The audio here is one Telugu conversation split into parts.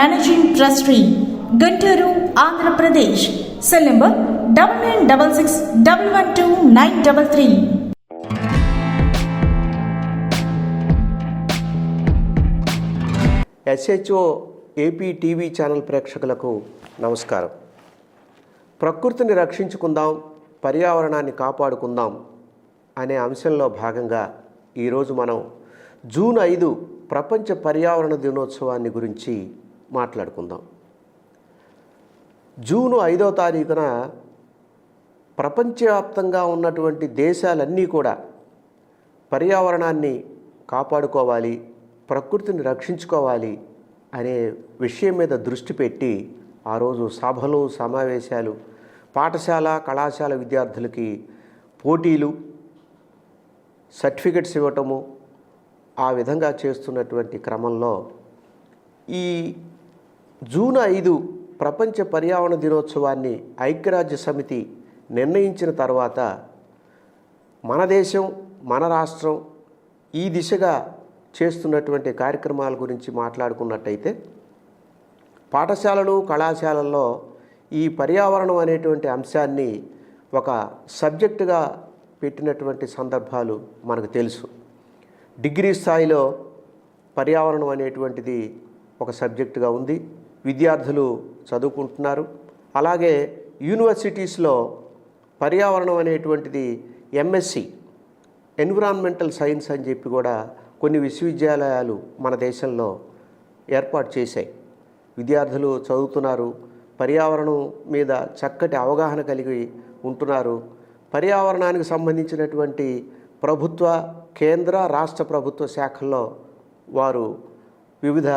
managing trustee Guntur Andhra Pradesh cell number double nine double six double one two nine double three SHO AP TV channel ప్రేక్షకులకు నమస్కారం. ప్రకృతిని రక్షించుకుందాం పర్యావరణాన్ని కాపాడుకుందాం అనే అంశంలో భాగంగా ఈరోజు మనం జూన్ ఐదు ప్రపంచ పర్యావరణ దినోత్సవాన్ని గురించి మాట్లాడుకుందాం. జూను ఐదో తారీఖున ప్రపంచవ్యాప్తంగా ఉన్నటువంటి దేశాలన్నీ కూడా పర్యావరణాన్ని కాపాడుకోవాలి ప్రకృతిని రక్షించుకోవాలి అనే విషయం మీద దృష్టి పెట్టి ఆ రోజు సభలు సమావేశాలు పాఠశాల కళాశాల విద్యార్థులకి పోటీలు సర్టిఫికెట్స్ ఇవ్వటము ఆ విధంగా చేస్తున్నటువంటి క్రమంలో ఈ జూన్ ఐదు ప్రపంచ పర్యావరణ దినోత్సవాన్ని ఐక్యరాజ్య సమితి నిర్ణయించిన తర్వాత మన దేశం మన రాష్ట్రం ఈ దిశగా చేస్తున్నటువంటి కార్యక్రమాల గురించి మాట్లాడుకున్నట్టయితే పాఠశాలలు కళాశాలల్లో ఈ పర్యావరణం అనేటువంటి అంశాన్ని ఒక సబ్జెక్టుగా పెట్టినటువంటి సందర్భాలు మనకు తెలుసు. డిగ్రీ స్థాయిలో పర్యావరణం అనేటువంటిది ఒక సబ్జెక్టుగా ఉంది. విద్యార్థులు చదువుకుంటున్నారు. అలాగే యూనివర్సిటీస్లో పర్యావరణం అనేటువంటిది ఎంఎస్సి ఎన్విరాన్మెంటల్ సైన్స్ అని చెప్పి కూడా కొన్ని విశ్వవిద్యాలయాలు మన దేశంలో ఏర్పాటు చేశాయి. విద్యార్థులు చదువుతున్నారు పర్యావరణం మీద చక్కటి అవగాహన కలిగి ఉంటున్నారు. పర్యావరణానికి సంబంధించినటువంటి ప్రభుత్వ కేంద్ర రాష్ట్ర ప్రభుత్వ శాఖల్లో వారు వివిధ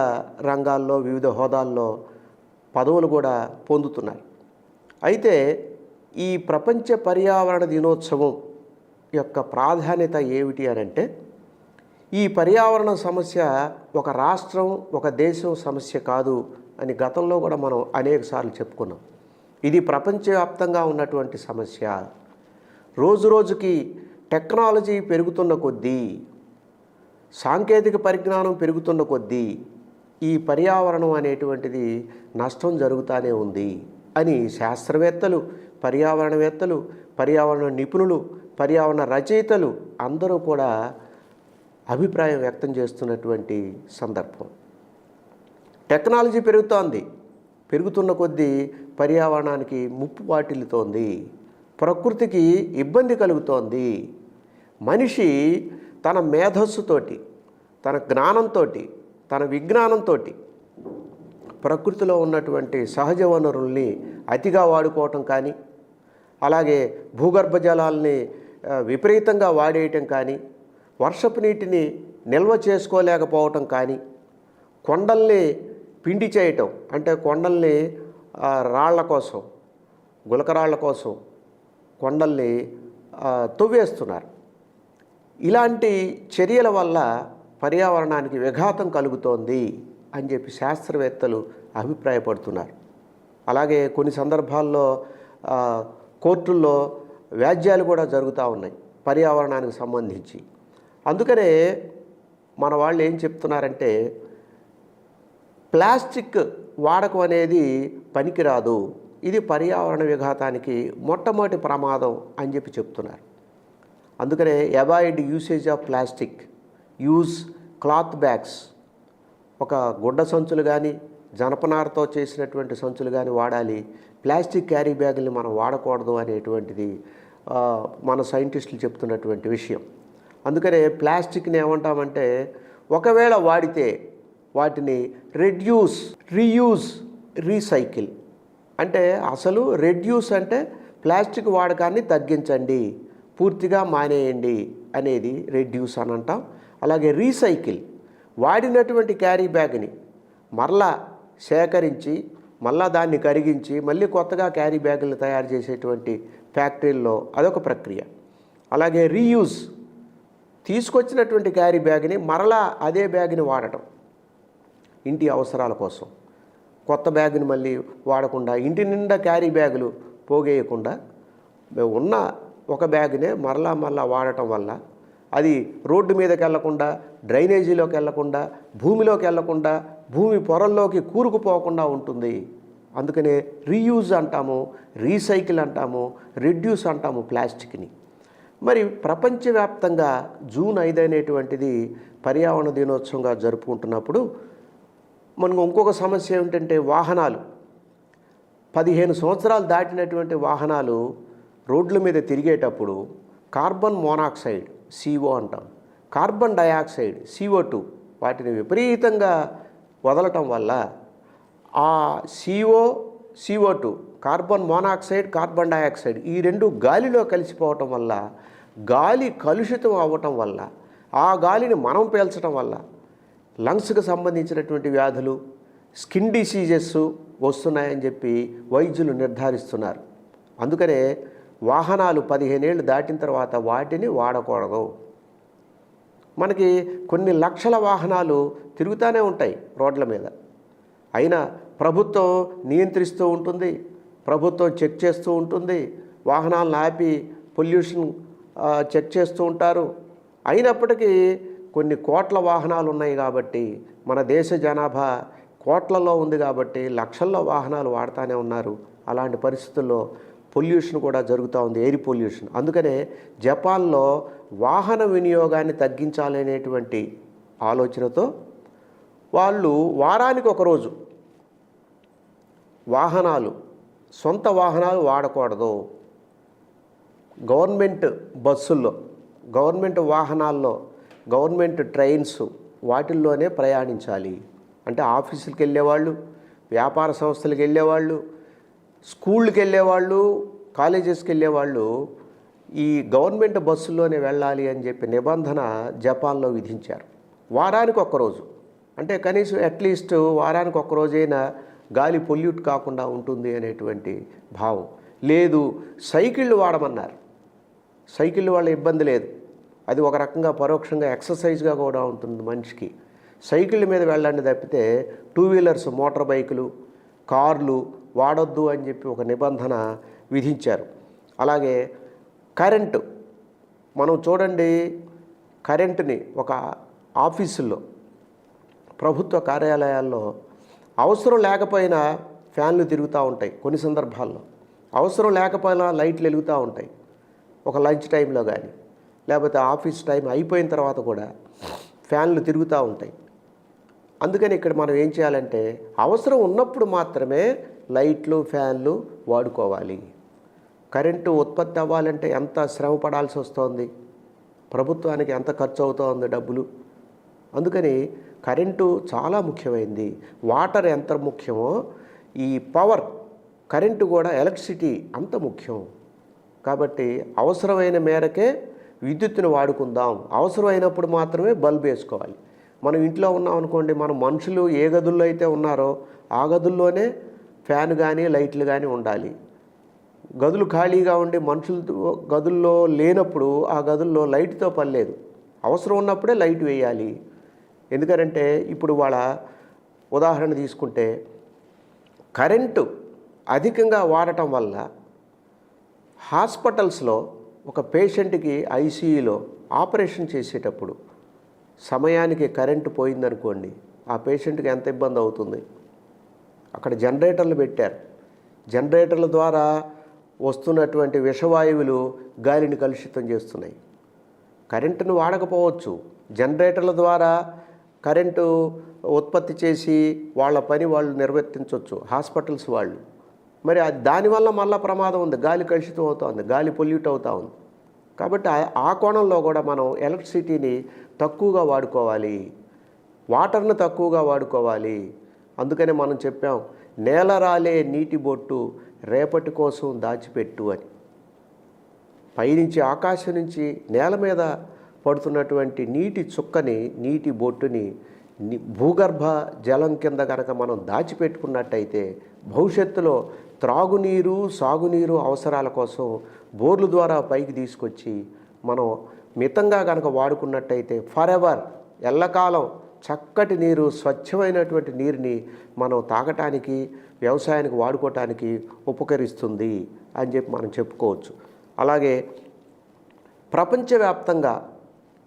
రంగాల్లో వివిధ హోదాల్లో పదవులు కూడా పొందుతున్నారు. అయితే ఈ ప్రపంచ పర్యావరణ దినోత్సవం యొక్క ప్రాధాన్యత ఏమిటి అని అంటే ఈ పర్యావరణ సమస్య ఒక రాష్ట్రం ఒక దేశం సమస్య కాదు అని గతంలో కూడా మనం అనేక సార్లు చెప్పుకున్నాం. ఇది ప్రపంచవ్యాప్తంగా ఉన్నటువంటి సమస్య. రోజు రోజుకి టెక్నాలజీ పెరుగుతున్న కొద్దీ సాంకేతిక పరిజ్ఞానం పెరుగుతున్న కొద్దీ ఈ పర్యావరణం అనేటువంటిది నష్టం జరుగుతూనే ఉంది అని శాస్త్రవేత్తలు పర్యావరణవేత్తలు పర్యావరణ నిపుణులు పర్యావరణ రచయితలు అందరూ కూడా అభిప్రాయం వ్యక్తం చేస్తున్నటువంటి సందర్భం. టెక్నాలజీ పెరుగుతోంది. పెరుగుతున్న కొద్దీ పర్యావరణానికి ముప్పు వాటిల్లుతోంది ప్రకృతికి ఇబ్బంది కలుగుతోంది. మనిషి తన మేధస్సుతోటి తన జ్ఞానంతో తన విజ్ఞానంతో ప్రకృతిలో ఉన్నటువంటి సహజ వనరుల్ని అతిగా వాడుకోవటం కానీ అలాగే భూగర్భ జలాల్ని విపరీతంగా వాడేయటం కానీ వర్షపు నీటిని నిల్వ చేసుకోలేకపోవటం కానీ కొండల్ని పిండి చేయటం అంటే కొండల్ని రాళ్ళ కోసం గులకరాళ్ళ కోసం కొండల్ని తొవ్వేస్తున్నారు తవ్వేస్తున్నారు. ఇలాంటి చర్యల వల్ల పర్యావరణానికి విఘాతం కలుగుతోంది అని చెప్పి శాస్త్రవేత్తలు అభిప్రాయపడుతున్నారు. అలాగే కొన్ని సందర్భాల్లో కోర్టుల్లో వ్యాజ్యాలు కూడా జరుగుతూ ఉన్నాయి పర్యావరణానికి సంబంధించి. అందుకనే మన వాళ్ళు ఏం చెప్తున్నారంటే ప్లాస్టిక్ వాడకం అనేది పనికిరాదు. ఇది పర్యావరణ విఘాతానికి మొట్టమొదటి ప్రమాదం అని చెప్పి చెప్తున్నారు. అందుకనే avoid usage of plastic use cloth bags ఒక గుడ్డ సంచులు కానీ జనపనారతో చేసినటువంటి సంచులు కానీ వాడాలి. ప్లాస్టిక్ క్యారీ బ్యాగుల్ని మనం వాడకూడదు అనేటువంటిది మన సైంటిస్టులు చెప్తున్నటువంటి విషయం. అందుకనే ప్లాస్టిక్ని ఏమంటామంటే ఒకవేళ వాడితే వాటిని రెడ్యూస్ రీయూజ్ రీసైకిల్ అంటే అసలు రెడ్యూస్ అంటే ప్లాస్టిక్ వాడకాన్ని తగ్గించండి. పూర్తిగా మానేయండి అనేది రెడ్యూస్ అని అంటాం. అలాగే రీసైకిల్ వాడినటువంటి క్యారీ బ్యాగ్ని మరలా సేకరించి మళ్ళా దాన్ని కరిగించి మళ్ళీ కొత్తగా క్యారీ బ్యాగులు తయారు చేసేటువంటి ఫ్యాక్టరీల్లో అదొక ప్రక్రియ. అలాగే రీయూజ్ తీసుకొచ్చినటువంటి క్యారీ బ్యాగ్ని మరలా అదే బ్యాగ్ని వాడటం ఇంటి అవసరాల కోసం. కొత్త బ్యాగ్ని మళ్ళీ వాడకుండా ఇంటి నిండా క్యారీ బ్యాగులు పోగేయకుండా మేము ఉన్న ఒక బ్యాగ్నే మరలా మరలా వాడటం వల్ల అది రోడ్డు మీదకి వెళ్ళకుండా డ్రైనేజీలోకి వెళ్ళకుండా భూమిలోకి వెళ్ళకుండా భూమి పొరల్లోకి కూరుకుపోకుండా ఉంటుంది. అందుకనే రీయూజ్ అంటాము రీసైకిల్ అంటాము రెడ్యూస్ అంటాము ప్లాస్టిక్ని. మరి ప్రపంచవ్యాప్తంగా జూన్ ఐదు అనేటువంటిది పర్యావరణ దినోత్సవంగా జరుపుకుంటున్నప్పుడు మనకు ఇంకొక సమస్య ఏమిటంటే వాహనాలు. పదిహేను సంవత్సరాలు దాటినటువంటి వాహనాలు రోడ్ల మీద తిరిగేటప్పుడు కార్బన్ మోనాక్సైడ్ సిఓ అంటాం. కార్బన్ డయాక్సైడ్ సిఓ టూ వాటిని విపరీతంగా వదలటం వల్ల ఆ CO CO two carbon monoxide carbon dioxide ఈ రెండు గాలిలో కలిసిపోవటం వల్ల గాలి కలుషితం అవ్వటం వల్ల ఆ గాలిని మనం పీల్చడం వల్ల లంగ్స్కి సంబంధించినటువంటి వ్యాధులు స్కిన్ డిసీజెస్ వస్తున్నాయని చెప్పి వైద్యులు నిర్ధారిస్తున్నారు. అందుకనే వాహనాలు పదిహేనేళ్ళు దాటిన తర్వాత వాటిని వాడకూడదు. మనకి కొన్ని లక్షల వాహనాలు తిరుగుతూనే ఉంటాయి రోడ్ల మీద. అయినా ప్రభుత్వం నియంత్రిస్తూ ఉంటుంది ప్రభుత్వం చెక్ చేస్తూ ఉంటుంది వాహనాలను ఆపి పొల్యూషన్ చెక్ చేస్తూ ఉంటారు. అయినప్పటికీ కొన్ని కోట్ల వాహనాలు ఉన్నాయి కాబట్టి మన దేశ జనాభా కోట్లలో ఉంది కాబట్టి లక్షల్లో వాహనాలు వాడుతూనే ఉన్నారు. అలాంటి పరిస్థితుల్లో పొల్యూషన్ కూడా జరుగుతూ ఉంది ఎయిర్ పొల్యూషన్. అందుకనే జపాన్లో వాహన వినియోగాన్ని తగ్గించాలనేటువంటి ఆలోచనతో వాళ్ళు వారానికి ఒక రోజు వాహనాలు సొంత వాహనాలు వాడకూడదు. గవర్నమెంట్ బస్సుల్లో గవర్నమెంట్ వాహనాల్లో గవర్నమెంట్ ట్రైన్స్ వాటిల్లోనే ప్రయాణించాలి. అంటే ఆఫీసులకు వెళ్ళేవాళ్ళు వ్యాపార సంస్థలకు వెళ్ళేవాళ్ళు స్కూళ్ళకి వెళ్ళేవాళ్ళు కాలేజెస్కి వెళ్ళేవాళ్ళు ఈ గవర్నమెంట్ బస్సుల్లోనే వెళ్ళాలి అని చెప్పి నిబంధన జపాన్లో విధించారు. వారానికి ఒక్కరోజు అంటే కనీసం అట్లీస్ట్ వారానికి ఒక్కరోజైనా గాలి పొల్యూట్ కాకుండా ఉంటుంది అనేటువంటి భావం. లేదు సైకిళ్ళు వాడమన్నారు. సైకిల్ వాళ్ళ ఇబ్బంది లేదు. అది ఒక రకంగా పరోక్షంగా ఎక్సర్సైజ్గా కూడా ఉంటుంది మనిషికి. సైకిళ్ళ మీద వెళ్ళండి తప్పితే టూ వీలర్స్ మోటార్ బైకులు కార్లు వాడొద్దు అని చెప్పి ఒక నిబంధన విధించారు. అలాగే కరెంటు మనం చూడండి కరెంటుని ఒక ఆఫీసుల్లో ప్రభుత్వ కార్యాలయాల్లో అవసరం లేకపోయినా ఫ్యాన్లు తిరుగుతూ ఉంటాయి కొన్ని సందర్భాల్లో. అవసరం లేకపోయినా లైట్లు వెలుగుతూ ఉంటాయి ఒక లంచ్ టైంలో కానీ లేకపోతే ఆఫీస్ టైం అయిపోయిన తర్వాత కూడా ఫ్యాన్లు తిరుగుతూ ఉంటాయి. అందుకని ఇక్కడ మనం ఏం చేయాలంటే అవసరం ఉన్నప్పుడు మాత్రమే లైట్లు ఫ్యాన్లు వాడుకోవాలి. కరెంటు ఉత్పత్తి అవ్వాలంటే ఎంత శ్రమ పడాల్సి వస్తోంది? ప్రభుత్వానికి ఎంత ఖర్చు అవుతుంది డబ్బులు? అందుకని కరెంటు చాలా ముఖ్యమైంది. వాటర్ ఎంత ముఖ్యమో ఈ పవర్ కరెంటు కూడా ఎలక్ట్రిసిటీ అంత ముఖ్యం. కాబట్టి అవసరమైన మేరకే విద్యుత్తును వాడుకుందాం. అవసరమైనప్పుడు మాత్రమే బల్బ్ వేసుకోవాలి. మనం ఇంట్లో ఉన్నాం అనుకోండి మన మనుషులు ఏ గదుల్లో అయితే ఉన్నారో ఆ గదుల్లోనే ఫ్యాన్ కానీ లైట్లు కానీ ఉండాలి. గదులు ఖాళీగా ఉండి మనుషులతో గదుల్లో లేనప్పుడు ఆ గదుల్లో లైట్తో పర్లేదు అవసరం ఉన్నప్పుడే లైట్ వేయాలి. ఎందుకంటే ఇప్పుడు వాళ్ళ ఉదాహరణ తీసుకుంటే కరెంటు అధికంగా వాడటం వల్ల హాస్పిటల్స్లో ఒక పేషెంట్కి ఐసీయూలో ఆపరేషన్ చేసేటప్పుడు సమయానికి కరెంటు పోయిందనుకోండి ఆ పేషెంట్కి ఎంత ఇబ్బంది అవుతుంది? అక్కడ జనరేటర్లు పెట్టారు. జనరేటర్ల ద్వారా వస్తున్నటువంటి విషవాయువులు గాలిని కలుషితం చేస్తున్నాయి. కరెంటును వాడకపోవచ్చు. జనరేటర్ల ద్వారా కరెంటు ఉత్పత్తి చేసి వాళ్ళ పని వాళ్ళు నిర్వర్తించవచ్చు హాస్పిటల్స్ వాళ్ళు. మరి అది దానివల్ల మళ్ళా ప్రమాదం ఉంది. గాలి కలుషితం అవుతుంది గాలి పొల్యూట్ అవుతూ ఉంది. కాబట్టి ఆ- ఆ కోణంలో కూడా మనం ఎలక్ట్రిసిటీని తక్కువగా వాడుకోవాలి. వాటర్ను తక్కువగా వాడుకోవాలి. అందుకనే మనం చెప్పాం నేల రాలే నీటి బొట్టు రేపటి కోసం దాచిపెట్టు అని. పైనుంచి ఆకాశం నుంచి నేల మీద పడుతున్నటువంటి నీటి చుక్కని నీటి బొట్టుని భూగర్భ జలం కింద కనుక మనం దాచిపెట్టుకున్నట్టయితే భవిష్యత్తులో త్రాగునీరు సాగునీరు అవసరాల కోసం బోర్లు ద్వారా పైకి తీసుకొచ్చి మనం మితంగా కనుక వాడుకున్నట్టయితే ఫర్ ఎవర్ ఎల్లకాలం చక్కటి నీరు స్వచ్ఛమైనటువంటి నీరుని మనం తాగటానికి వ్యవసాయానికి వాడుకోవటానికి ఉపకరిస్తుంది అని చెప్పి మనం చెప్పుకోవచ్చు. అలాగే ప్రపంచవ్యాప్తంగా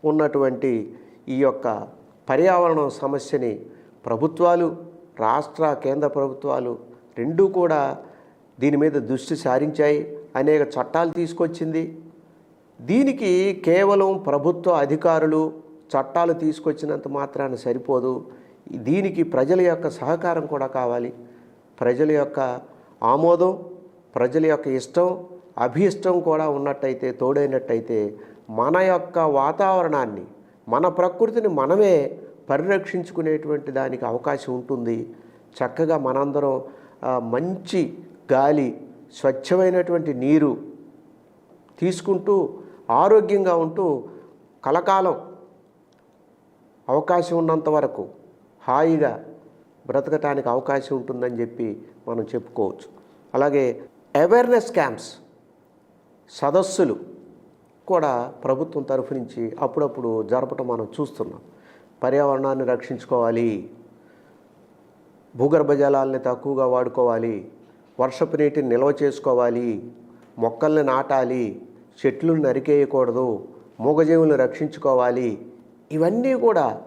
ఉన్నటువంటి ఈ యొక్క పర్యావరణ సమస్యని ప్రభుత్వాలు రాష్ట్ర కేంద్ర ప్రభుత్వాలు రెండూ కూడా దీని మీద దృష్టి సారించాయి అనేక చట్టాలు తీసుకొచ్చింది. దీనికి కేవలం ప్రభుత్వ అధికారులు చట్టాలు తీసుకొచ్చినంత మాత్రాన సరిపోదు. దీనికి ప్రజల యొక్క సహకారం కూడా కావాలి. ప్రజల యొక్క ఆమోదం ప్రజల యొక్క ఇష్టం అభీష్టం కూడా ఉన్నట్టయితే తోడైనట్టయితే మన యొక్క వాతావరణాన్ని మన ప్రకృతిని మనమే పరిరక్షించుకునేటువంటి దానికి అవకాశం ఉంటుంది. చక్కగా మనందరం మంచి గాలి స్వచ్ఛమైనటువంటి నీరు తీసుకుంటూ ఆరోగ్యంగా ఉంటూ కలకాలం అవకాశం ఉన్నంత వరకు హాయిగా బ్రతకటానికి అవకాశం ఉంటుందని చెప్పి మనం చెప్పుకోవచ్చు. అలాగే అవేర్నెస్ క్యాంప్స్ సదస్సులు కూడా ప్రభుత్వం తరఫు నుంచి అప్పుడప్పుడు జరపటం మనం చూస్తున్నాం. పర్యావరణాన్ని రక్షించుకోవాలి. భూగర్భ జలాల్ని తక్కువగా వాడుకోవాలి. వర్షపు నీటిని నిల్వ చేసుకోవాలి. మొక్కల్ని నాటాలి. చెట్లను నరికేయకూడదు. మూగజీవులను రక్షించుకోవాలి. ఇవన్నీ కూడా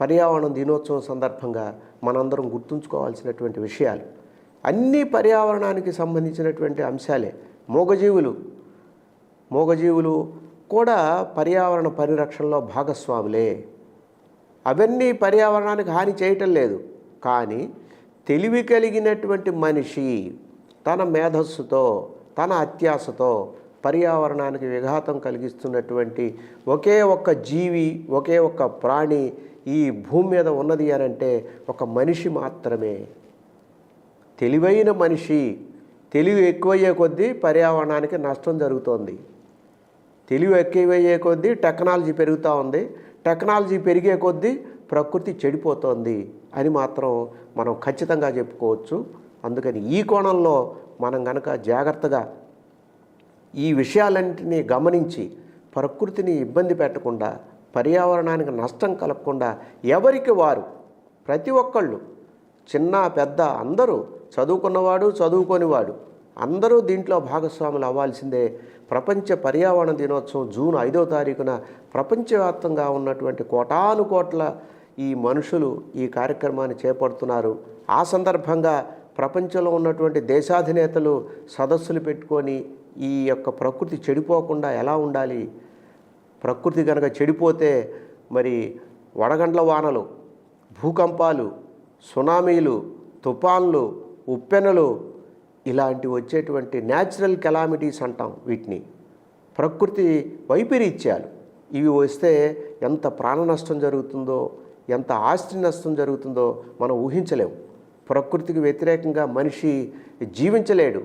పర్యావరణ దినోత్సవం సందర్భంగా మనందరం గుర్తుంచుకోవాల్సినటువంటి విషయాలు. అన్నీ పర్యావరణానికి సంబంధించినటువంటి అంశాలే. మూగజీవులు. మూగజీవులు కూడా పర్యావరణ పరిరక్షణలో భాగస్వాములే. అవన్నీ పర్యావరణానికి హాని చేయటం లేదు. కానీ తెలివి కలిగినటువంటి మనిషి తన మేధస్సుతో తన అత్యాసతో పర్యావరణానికి విఘాతం కలిగిస్తున్నటువంటి ఒకే ఒక్క జీవి ఒకే ఒక్క ప్రాణి ఈ భూమి మీద ఉన్నది అని అంటే ఒక మనిషి మాత్రమే. తెలివైన మనిషి తెలివి ఎక్కువయ్యే కొద్దీ పర్యావరణానికి నష్టం జరుగుతోంది. తెలివి ఎక్కువయ్యే కొద్దీ టెక్నాలజీ పెరుగుతూ ఉంది. టెక్నాలజీ పెరిగే కొద్దీ ప్రకృతి చెడిపోతోంది అని మాత్రం మనం ఖచ్చితంగా చెప్పుకోవచ్చు. అందుకని ఈ కోణంలో మనం గనక జాగ్రత్తగా ఈ విషయాలన్నింటినీ గమనించి ప్రకృతిని ఇబ్బంది పెట్టకుండా పర్యావరణానికి నష్టం కలగకుండా ఎవరికి వారు ప్రతి ఒక్కళ్ళు చిన్న పెద్ద అందరూ చదువుకున్నవాడు చదువుకోనివాడు అందరూ దీంట్లో భాగస్వాములు అవ్వాల్సిందే. ప్రపంచ పర్యావరణ దినోత్సవం జూన్ ఐదో తారీఖున ప్రపంచవ్యాప్తంగా ఉన్నటువంటి కోటాను కోట్ల ఈ మనుషులు ఈ కార్యక్రమాన్ని చేపడుతున్నారు. ఆ సందర్భంగా ప్రపంచంలో ఉన్నటువంటి దేశాధినేతలు సదస్సులు పెట్టుకొని ఈ యొక్క ప్రకృతి చెడిపోకుండా ఎలా ఉండాలి? ప్రకృతి కనుక చెడిపోతే మరి వడగండ్ల వానలు భూకంపాలు సునామీలు తుఫాన్లు ఉప్పెనలు ఇలాంటి వచ్చేటువంటి న్యాచురల్ కెలామిటీస్ అంటాం వీటిని. ప్రకృతి వైపరీత్యాలు. ఇవి వస్తే ఎంత ప్రాణ నష్టం జరుగుతుందో ఎంత ఆస్తి నష్టం జరుగుతుందో మనం ఊహించలేము ప్రకృతికి వ్యతిరేకంగా మనిషి జీవించలేడు.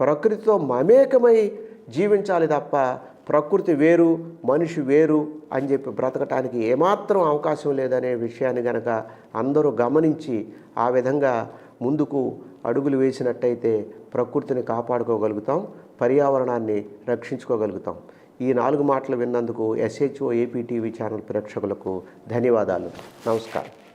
ప్రకృతితో మమేకమై జీవించాలి తప్ప ప్రకృతి వేరు మనిషి వేరు అని చెప్పి బ్రతకటానికి ఏమాత్రం అవకాశం లేదనే విషయాన్ని గనక అందరూ గమనించి ఆ విధంగా ముందుకు అడుగులు వేసినట్టయితే ప్రకృతిని కాపాడుకోగలుగుతాం పర్యావరణాన్ని రక్షించుకోగలుగుతాం. ఈ నాలుగు మాటలు విన్నందుకు ఎస్హెచ్ఓ ఏపీ టీవీ ఛానల్ ప్రేక్షకులకు ధన్యవాదాలు. నమస్కారం.